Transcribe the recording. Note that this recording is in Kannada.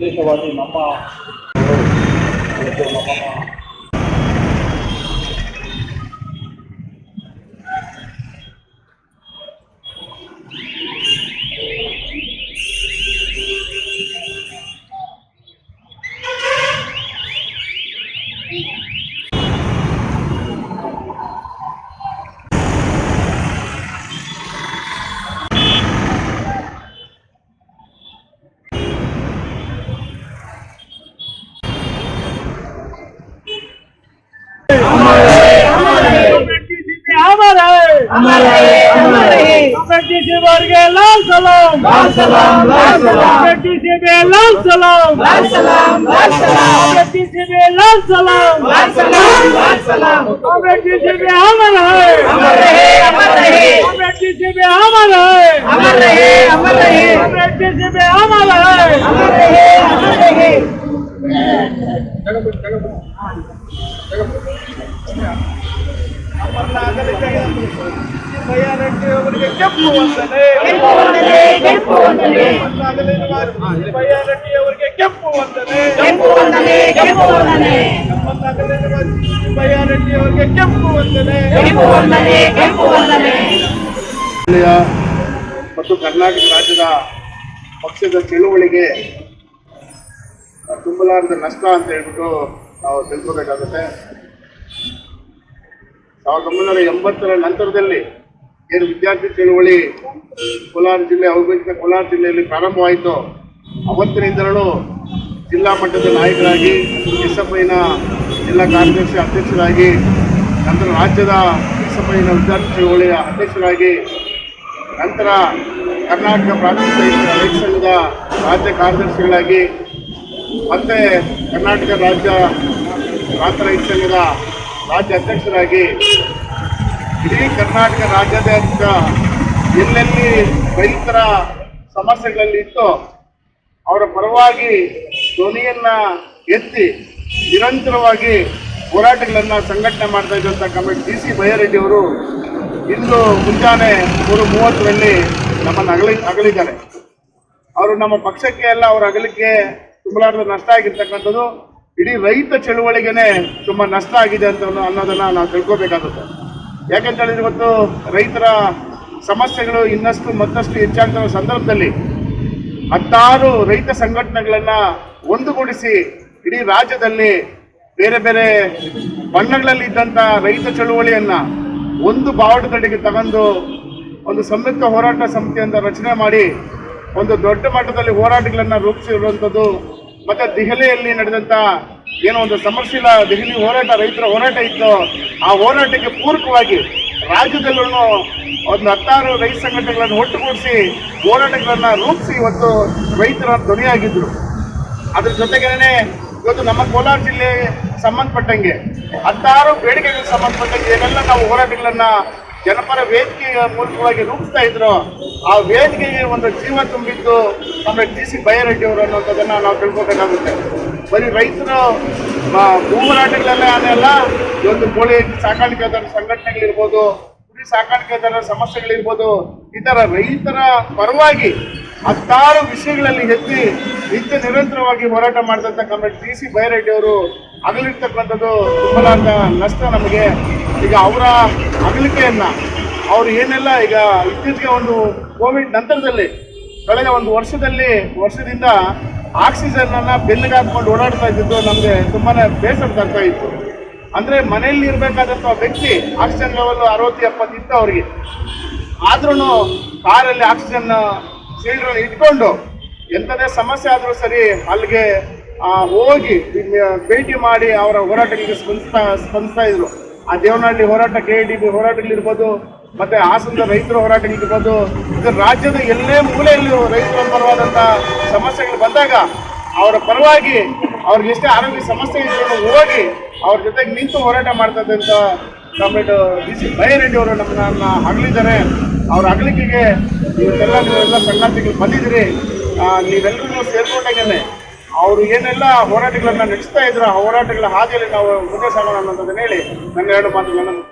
ವಿಶೇಷವಾಗಿ ನಮ್ಮ ಇವತ್ತು अमर है अमर है बेटी से बढ़ के लाल सलाम लाल सलाम लाल सलाम बेटी से बे लाल सलाम लाल सलाम लाल सलाम बेटी से बे लाल सलाम लाल सलाम लाल सलाम बेटी से बे अमर है अमर रहे अमर रहे बेटी से बे अमर है अमर रहे अमर रहे बेटी से बे अमर है अमर रहे अमर रहे ಅವರಿಗೆ ಕೆಂಪು ವಂದನೆ ಕೆಂಪು ವಂದನೆ ಕೆಂಪು ವಂದನೆ ಅವರಿಗೆ ಕೆಂಪು ಅವರಿಗೆ ಕೆಂಪು ವಂದನೆ ಕೆಂಪು ವಂದನೆ ಕೆಂಪು ಮತ್ತು ಕರ್ನಾಟಕ ರಾಜ್ಯದ ಪಕ್ಷದ ಚಳುವಳಿಗೆ ತುಂಬಲಾರದ ನಷ್ಟ ಅಂತ ಹೇಳ್ಬಿಟ್ಟು ನಾವು ತಿಳ್ಕೋಬೇಕಾಗುತ್ತೆ. ಸಾವಿರದ ಒಂಬೈನೂರ ಎಂಬತ್ತರ ನಂತರದಲ್ಲಿ ಏನು ವಿದ್ಯಾರ್ಥಿ ಚಳುವಳಿ ಕೋಲಾರ ಜಿಲ್ಲೆ ಅವಿಭಜಿತ ಕೋಲಾರ ಜಿಲ್ಲೆಯಲ್ಲಿ ಪ್ರಾರಂಭವಾಯಿತು. ಅವತ್ತಿನಿಂದಲೂ ಜಿಲ್ಲಾ ಮಟ್ಟದ ನಾಯಕರಾಗಿ ಎಸ್ ಎಫ್ ಜಿಲ್ಲಾ ಕಾರ್ಯದರ್ಶಿ ಅಧ್ಯಕ್ಷರಾಗಿ, ನಂತರ ರಾಜ್ಯದ ಎಸ್ ಎಫ್ ವಿದ್ಯಾರ್ಥಿ ಚಳುವಳಿಯ ಅಧ್ಯಕ್ಷರಾಗಿ, ನಂತರ ಕರ್ನಾಟಕ ಪ್ರಾಥಮಿಕ ರೈತ ಸಂಘದ ರಾಜ್ಯ ಕಾರ್ಯದರ್ಶಿಗಳಾಗಿ, ಮತ್ತೆ ಕರ್ನಾಟಕ ರಾಜ್ಯ ಪ್ರಾಂತ ರೈತ ಸಂಘದ ರಾಜ್ಯ ಅಧ್ಯಕ್ಷರಾಗಿ ಇಡೀ ಕರ್ನಾಟಕ ರಾಜ್ಯಾದ್ಯಂತ ಎಲ್ಲೆಲ್ಲಿ ರೈತರ ಸಮಸ್ಯೆಗಳಲ್ಲಿ ಇತ್ತು ಅವರ ಪರವಾಗಿ ಧ್ವನಿಯನ್ನ ಎತ್ತಿ ನಿರಂತರವಾಗಿ ಹೋರಾಟಗಳನ್ನು ಸಂಘಟನೆ ಮಾಡ್ತಾ ಇದ್ದಂಥ ಕಮಿಟಿ ಡಿ ಸಿ ಬೈಯಾರೆಡ್ಡಿ ಅವರು ಇಂದು ಮುಂಜಾನೆ ಮೂರು ಮೂವತ್ತರಲ್ಲಿ ನಮ್ಮನ್ನು ಅಗಲಿ, ಅಗಲಿದ್ದಾರೆ. ಅವರು ನಮ್ಮ ಪಕ್ಷಕ್ಕೆ ಎಲ್ಲ ಅವರ ಅಗಲಿಕೆ ತುಂಬಲಾರದ ನಷ್ಟ ಆಗಿರ್ತಕ್ಕಂಥದ್ದು. ಇಡೀ ರೈತ ಚಳುವಳಿಗೆನೆ ತುಂಬಾ ನಷ್ಟ ಆಗಿದೆ ಅಂತ ಅನ್ನೋ- ಅನ್ನೋದನ್ನ ನಾವು ತಿಳ್ಕೊಬೇಕಾಗುತ್ತೆ. ಯಾಕಂತ ಹೇಳಿದ್ರೆ ಇವತ್ತು ರೈತರ ಸಮಸ್ಯೆಗಳು ಇನ್ನಷ್ಟು ಮತ್ತಷ್ಟು ಹೆಚ್ಚಾಗ್ತಿರೋ ಸಂದರ್ಭದಲ್ಲಿ ಹತ್ತಾರು ರೈತ ಸಂಘಟನೆಗಳನ್ನ ಒಂದುಗೂಡಿಸಿ ಇಡೀ ರಾಜ್ಯದಲ್ಲಿ ಬೇರೆ ಬೇರೆ ಬಣ್ಣಗಳಲ್ಲಿ ಇದ್ದಂತ ರೈತ ಚಳುವಳಿಯನ್ನ ಒಂದು ಬಾವುಟದಡಿಗೆ ತಗೊಂಡು ಒಂದು ಸಂಯುಕ್ತ ಹೋರಾಟ ಸಮಿತಿಯಿಂದ ರಚನೆ ಮಾಡಿ ಒಂದು ದೊಡ್ಡ ಮಟ್ಟದಲ್ಲಿ ಹೋರಾಟಗಳನ್ನ ರೂಪಿಸಿರುವಂಥದ್ದು ಮತ್ತೆ ದೆಹಲಿಯಲ್ಲಿ ನಡೆದಂತ ಏನೋ ಒಂದು ಸಮರಶೀಲ ದೆಹಲಿ ಹೋರಾಟ, ರೈತರ ಹೋರಾಟ ಇತ್ತು. ಆ ಹೋರಾಟಕ್ಕೆ ಪೂರಕವಾಗಿ ರಾಜ್ಯದಲ್ಲೂ ಒಂದು ಹತ್ತಾರು ರೈತ ಸಂಘಟನೆಗಳನ್ನು ಒಟ್ಟುಗೂಡಿಸಿ ಹೋರಾಟಗಳನ್ನ ರೂಪಿಸಿ ಇವತ್ತು ರೈತರ ಧ್ವನಿಯಾಗಿದ್ರು. ಅದ್ರ ಜೊತೆಗೇನೆ ಇವತ್ತು ನಮ್ಮ ಕೋಲಾರ ಜಿಲ್ಲೆ ಸಂಬಂಧಪಟ್ಟಂಗೆ ಹತ್ತಾರು ಬೇಡಿಕೆಗಳಿಗೆ ಸಂಬಂಧಪಟ್ಟಂಗೆ ಏನೆಲ್ಲ ನಾವು ಹೋರಾಟಗಳನ್ನ ಜನಪರ ವೇದಿಕೆಯ ಮೂಲಕವಾಗಿ ರೂಪಿಸ್ತಾ ಇದ್ರು. ಆ ವೇದಿಕೆಗೆ ಒಂದು ಜೀವ ತುಂಬಿದ್ದು ನಮ್ಮ ಡಿ ಸಿ ಬೈರೆಡ್ಡಿ ಅವರು ಅನ್ನೋಂಥದ್ದನ್ನ ನಾವು ತಿಳ್ಕೊಬೇಕಾಗುತ್ತೆ. ಬರೀ ರೈತರು ಭೂಮರಾಟಗಳಲ್ಲೇ ಭೂ ಒಂದು ಕೋಳಿ ಸಾಕಾಣಿಕೆದಾರ ಸಂಘಟನೆಗಳಿರ್ಬೋದು, ಕುರಿ ಸಾಕಾಣಿಕೆದಾರರ ಸಮಸ್ಯೆಗಳಿರ್ಬೋದು, ಇತರ ತರ ರೈತರ ಪರವಾಗಿ ಹತ್ತಾರು ವಿಷಯಗಳಲ್ಲಿ ಎತ್ತಿ ನಿತ್ಯ ನಿರಂತರವಾಗಿ ಹೋರಾಟ ಮಾಡಿದಂಥ ಕಮ್ರೇಡ್ ಡಿ ಸಿ ಬೈರೆಡ್ಡಿ ಅವರು ಅಗಲಿರ್ತಕ್ಕಂಥದ್ದು ತುಂಬಲಾದ ನಷ್ಟ ನಮಗೆ. ಈಗ ಅವರ ಅಗಲಿಕೆಯನ್ನು ಅವರು ಏನೆಲ್ಲ ಈಗ ಇತ್ತೀಚೆಗೆ ಒಂದು ಕೋವಿಡ್ ನಂತರದಲ್ಲಿ ಕಳೆದ ಒಂದು ವರ್ಷದಲ್ಲಿ ವರ್ಷದಿಂದ ಆಕ್ಸಿಜನ್ ಅನ್ನ ಹಾಕ್ಕೊಂಡು ಓಡಾಡ್ತಾ ಇದ್ದಿದ್ದು ನಮಗೆ ತುಂಬಾ ಬೇಸರ ತರ್ತಾ ಇತ್ತು. ಅಂದ್ರೆ ಮನೆಯಲ್ಲಿ ಇರಬೇಕಾದಂಥ ವ್ಯಕ್ತಿ ಆಕ್ಸಿಜನ್ ಲೆವೆಲ್ ಅರವತ್ತು, ಎಪ್ಪತ್ತು ಇತ್ತು ಅವರಿಗೆ. ಆದ್ರೂ ಕಾರಲ್ಲಿ ಆಕ್ಸಿಜನ್ ಸಿಲಿಂಡರ್ ಇಟ್ಕೊಂಡು ಎಂಥದೇ ಸಮಸ್ಯೆ ಆದರೂ ಸರಿ ಅಲ್ಲಿಗೆ ಹೋಗಿ ಭೇಟಿ ಮಾಡಿ ಅವರ ಹೋರಾಟಗಳಿಗೆ ಸ್ಪಂದಿಸ್ತಾ ಸ್ಪಂದಿಸ್ತಾ ಇದ್ರು. ಆ ದೇವನಹಳ್ಳಿ ಹೋರಾಟ ಕೆ ಡಿ ಬಿ ಹೋರಾಟಗಳಿರ್ಬೋದು ಮತ್ತೆ ಹಾಸನದ ರೈತರ ಹೋರಾಟಗಳಿರ್ಬೋದು ಇದು ರಾಜ್ಯದ ಎಲ್ಲೇ ಮೂಲೆಯಲ್ಲಿ ರೈತರ ಪರವಾದಂಥ ಸಮಸ್ಯೆಗಳು ಬಂದಾಗ ಅವರ ಪರವಾಗಿ ಅವ್ರಿಗೆ ಎಷ್ಟೇ ಆರೋಗ್ಯ ಸಮಸ್ಯೆ ಇದ್ರು ಹೋಗಿ ಅವ್ರ ಜೊತೆಗೆ ನಿಂತು ಹೋರಾಟ ಮಾಡ್ತಾ ಇದ್ದಂಥ ಕಾಮ್ರೇಡ್ ಡಿ ಸಿ ಬೈರೆಡ್ಡಿ ಅವರು ನಮ್ಮನ್ನ ಅಗಲಿದ್ದಾರೆ ಅವ್ರ ಅಗಲಿಕೆಗೆ ನೀವು ನೀವೆಲ್ಲ ಸಂಗಾತಿಗಳು ಬಂದಿದ್ದೀರಿ. ನೀವೆಲ್ಲರೂ ಸೇರ್ಕೊಂಡಾಗೇನೆ ಅವರು ಏನೆಲ್ಲ ಹೋರಾಟಗಳನ್ನ ನಡೆಸ್ತಾ ಇದ್ರು ಆ ಹೋರಾಟಗಳ ಹಾದಿಯಲ್ಲಿ ನಾವು ಮುಂದೆ ಸಾಗೋಣ ಅನ್ನೋದನ್ನ ಹೇಳಿ ನನ್ನ ಎರಡು ಮಾತುಗಳನ್ನ